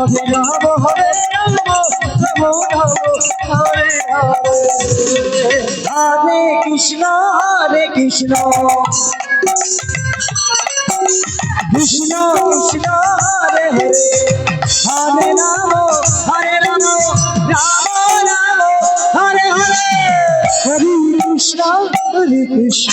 Hare Ram Hare Ram Ram Hare Hare Hare Krishna Hare Krishna Krishna Krishna Hare Hare Ram Hare Ram Ram Ram Hare Hare Hare Krishna Hare Krishna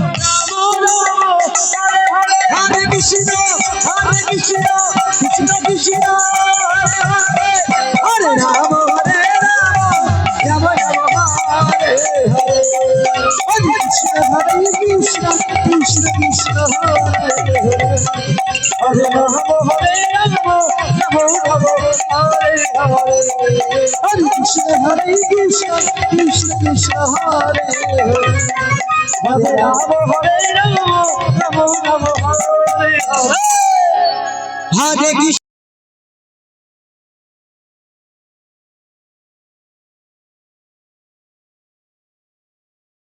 Hare Hare Hare Krishna Hare Krishna Krishna Krishna Hare Hare Hare Hare Hare Hare Krishna.